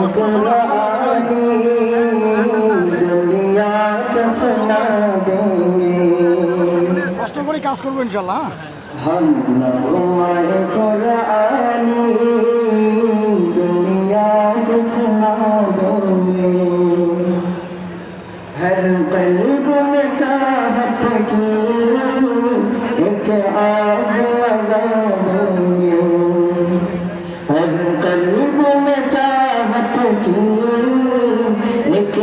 নষ্ট হয়ে যাবে। কষ্ট করে কাজ করব ইনশাল্লাহ हर कल्ब में चाहत की एक आग लगा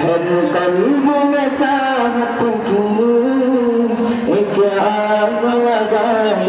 हर कल्ब में चाहत की एक आग लगाई